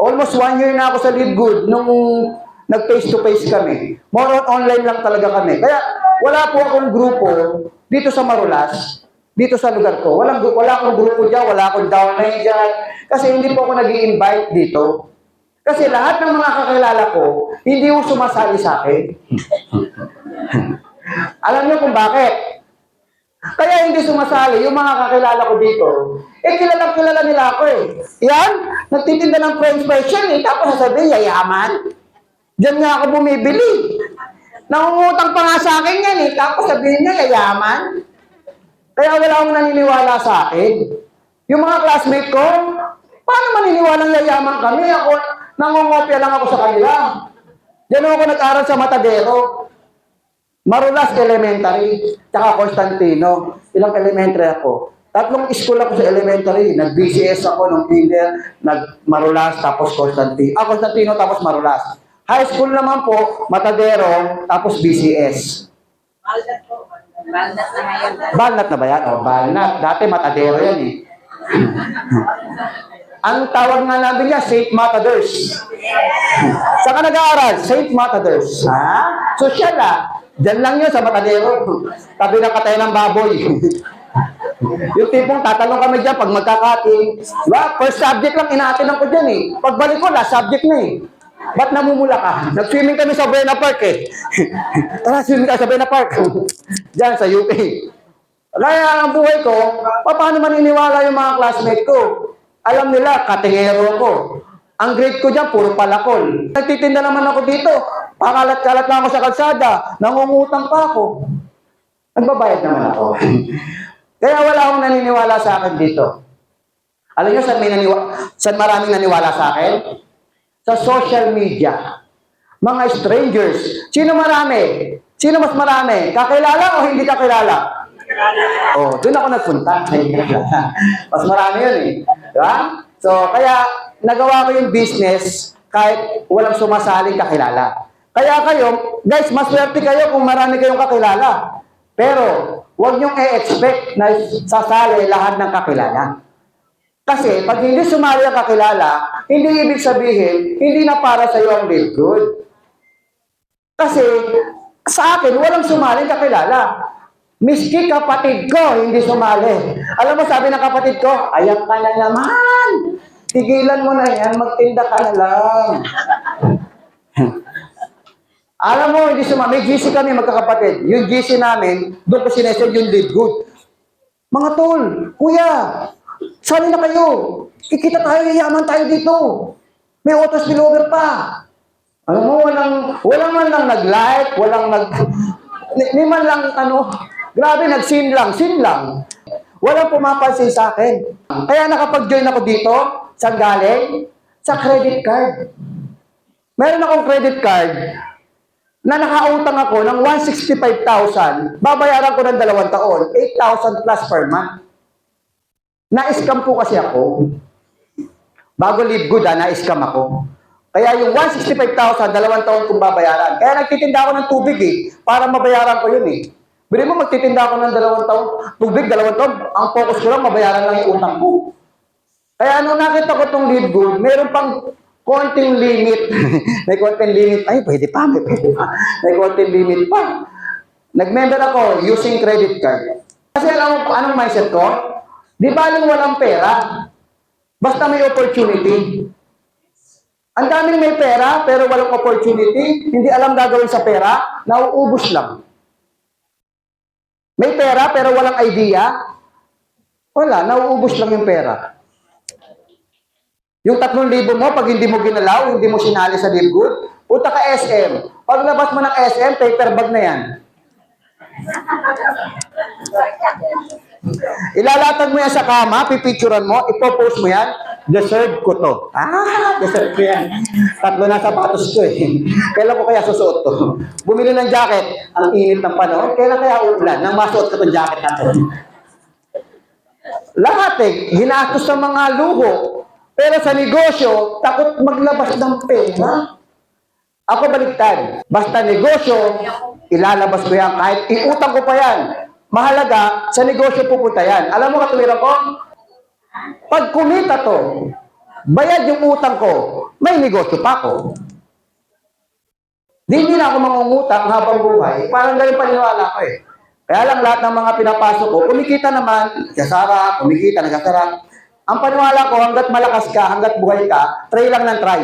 Almost one year na ako sa Live Good nung nag face to face kami. More on online lang talaga kami. Kaya wala po akong grupo dito sa Marulas, dito sa lugar ko. Walang, wala akong grupo dyan, wala akong downline dyan. Kasi hindi po ako nag invite dito. Kasi lahat ng mga kakilala ko, hindi yung sumasali sa akin. Alam niyo kung bakit? Kaya hindi sumasali yung mga kakilala ko dito. Eh, kilalang kilala nila ako eh. Yan, nagtitinda ng french fries yan eh. Tapos sasabihin, yayaman. Diyan nga ako bumibili. Nangungutang pa nga sa akin yan eh. Tapos sabihin niya, yayaman. Kaya wala akong naniniwala sa akin. Yung mga classmate ko, paano maniniwalang yayaman kami? Ako, nangungopia lang ako sa kanila. Diyan ako nag-aral sa Matadero. Marulas Elementary, tsaka Constantino. Ilang elementary ako? Tatlong school ako sa elementary. Nag-BCS ako nung kinder, nag-Marulas, tapos Constantino. Ah, Constantino, tapos Marulas. High school naman po, Matadero, tapos BCS. Baldat po. Baldat na ngayon. Balnat na ba yan? O, Balnat. Dati Matadero yan eh. Ang tawag nga namin niya, Saint Matadors. Saan ka nag-aaral? Saint Matadors. Ha? Social ah. Diyan lang yun sa Matadero. Tabi ng katay ng baboy. yung tipong tatanong kami dyan pag magkakating. Diba? First subject lang inaatinan ko dyan eh. Pagbalik ko, last subject na eh. Ba't namumula ka? Nag-swimming kami sa Buena Park eh. Tara, swimming ka sa Buena Park. Diyan sa UK. Kaya ang buhay ko, paano maniniwala yung mga classmate ko? Alam nila, katingero ko. Ang grade ko dyan, puro palakol. Nagtitinda naman ako dito. Pakalat-kalat na ako sa kalsada. Nangungutang pa ako. Nagbabayad naman ako. Kaya wala akong naniniwala sa akin dito. Alam niyo saan, may naniwa- saan maraming naniwala sa akin? Sa social media. Mga strangers. Sino marami? Sino mas marami? Kakilala o hindi kakilala? Oh, doon ako nagpunta. Mas marami yun eh. Di ba? So, kaya nagawa ko yung business kahit walang sumasaling kakilala. Kaya kayo, guys, maswerte kayo kung marami kayong kakilala. Pero, huwag niyong i-expect na sasali lahat ng kakilala. Kasi, pag hindi sumali ang kakilala, hindi ibig sabihin, hindi na para sa iyo ang live good. Kasi, sa akin, walang sumali kakilala. Miski kapatid ko, hindi sumali. Alam mo, sabi ng kapatid ko, ayak ka na naman. Tigilan mo na yan, magtinda ka na lang. Alam mo, hindi sumali. May GC kami, magkakapatid. Yung GC namin, doon ko sinesend yung lead good. Mga tol, kuya, sali na kayo. Kikita tayo, yayaman tayo dito. May auto spillover pa. Alam mo, walang, walang man lang nag-like, walang nag... Ni, ni man lang, ano, grabe, nag-sin lang, sin lang. Walang pumapansin sa akin. Kaya nakapag-join ako dito, sa galing, sa credit card. Meron akong credit card na nakautang ako ng 165,000, babayaran ko ng dalawang taon, 8,000 plus per month. Na-scam po kasi ako. Bago leave good, ah, na-scam ako. Kaya yung 165,000, dalawang taon kong babayaran. Kaya nagtitinda ako ng tubig eh, para mabayaran ko yun eh. Bili mo, magtitinda ako ng dalawang taon, tubig, dalawang taon, ang focus ko lang, mabayaran lang yung utang ko. Kaya nung nakita ko itong lead good, meron pang konting limit. may konting limit. Ay, pwede pa, may pwede pa. May konting limit pa. Nag-member ako using credit card. Kasi alam mo, anong mindset ko? Di baling walang pera. Basta may opportunity. Ang daming may pera, pero walang opportunity, hindi alam gagawin sa pera, nauubos lang. May pera, pero walang idea, wala, nauubos lang yung pera. Yung 3,000 mo, pag hindi mo ginalaw, hindi mo sinali sa Live Good, punta ka SM. Paglabas mo ng SM, paper bag na yan. Ilalatag mo yan sa kama, pipicturan mo, ipopost mo yan, deserve ko to. Ah, deserve ko yan. Tatlo na sapatos ko eh. Kailan ko kaya susuot to? Bumili ng jacket, ang init ng panahon, kailan kaya uulan nang masuot ko tong jacket natin? Lahat eh, ginastos sa mga luho. Pero sa negosyo, takot maglabas ng pera. Ako baliktad. Basta negosyo, ilalabas ko yan. Kahit iutang ko pa yan. Mahalaga, sa negosyo pupunta yan. Alam mo katuwiran ko? Pag kumita to, bayad yung utang ko, may negosyo pa ako. Di na ako mangungutang habang buhay. Parang ganun paniniwala ko eh. Kaya lang lahat ng mga pinapasok ko, kumikita naman, kasara, kumikita, nagasara. Ang paniwala ko, hanggat malakas ka, hanggat buhay ka, try lang ng try.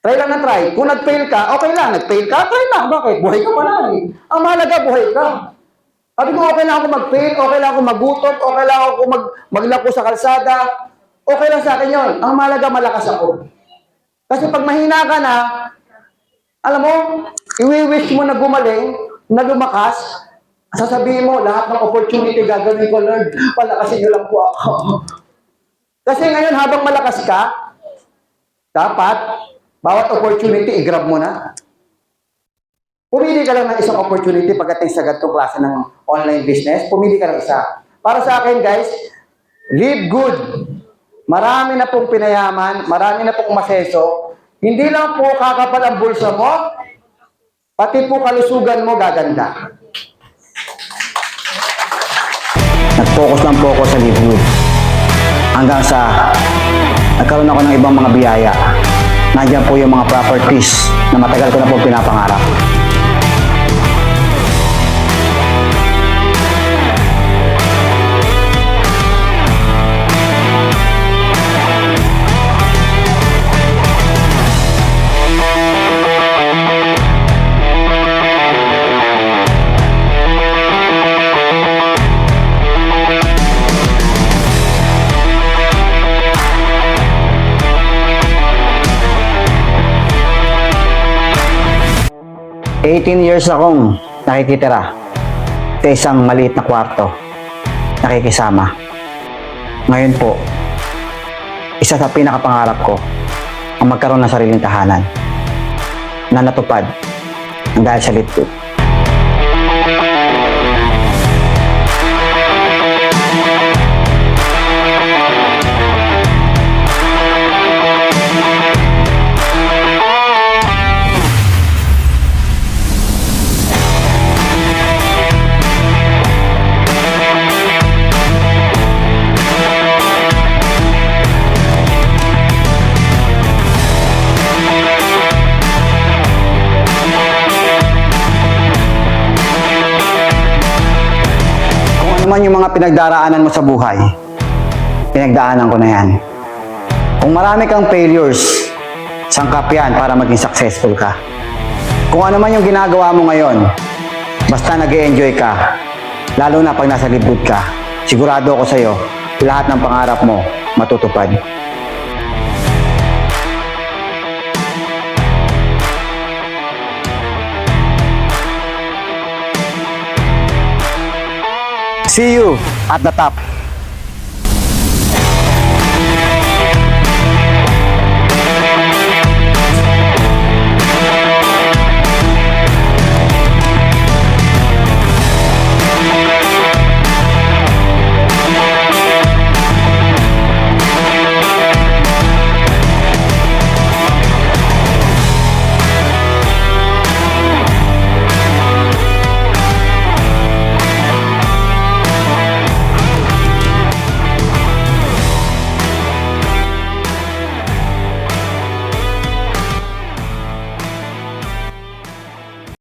Try lang ng try. Kung nag-fail ka, okay lang. Nag-fail ka, try lang. Bakit? Buhay ka pa naman eh. Ang mahalaga, buhay ka. Sabi ko, okay lang ako mag-fail, okay lang ako magutom, okay lang ako mag maglako sa kalsada. Okay lang sa akin yun. Ang mahalaga, malakas ako. Kasi pag mahina ka na, alam mo, iwi-wish mo na gumaling, na lumakas, sasabihin mo, lahat ng opportunity gagawin ko, Lord, palakasin niyo lang po ako. Kasi ngayon, habang malakas ka, dapat, bawat opportunity, i-grab mo na. Pumili ka lang ng isang opportunity pagdating sa ganitong klase ng online business. Pumili ka ng isa. Para sa akin, guys, live good. Marami na pong pinayaman, marami na pong maseso. Hindi lang po kakapal ang bulsa mo, pati po kalusugan mo gaganda. Nag-focus lang po ako sa live good. Hanggang sa nagkaroon ako ng ibang mga biyaya. Nandiyan po yung mga properties na matagal ko na po pinapangarap. Eighteen years akong nakikitira sa isang maliit na kwarto. Nakikisama. Ngayon po, isa sa pinakapangarap ko ang magkaroon ng sariling tahanan na natupad dahil sa litid. Man yung mga pinagdaraanan mo sa buhay, pinagdaanan ko na yan. Kung marami kang failures, sangkap yan para maging successful ka. Kung ano man yung ginagawa mo ngayon, basta nag enjoy ka, lalo na pag nasa libot ka, sigurado ako sa'yo, lahat ng pangarap mo matutupad. See you at the top.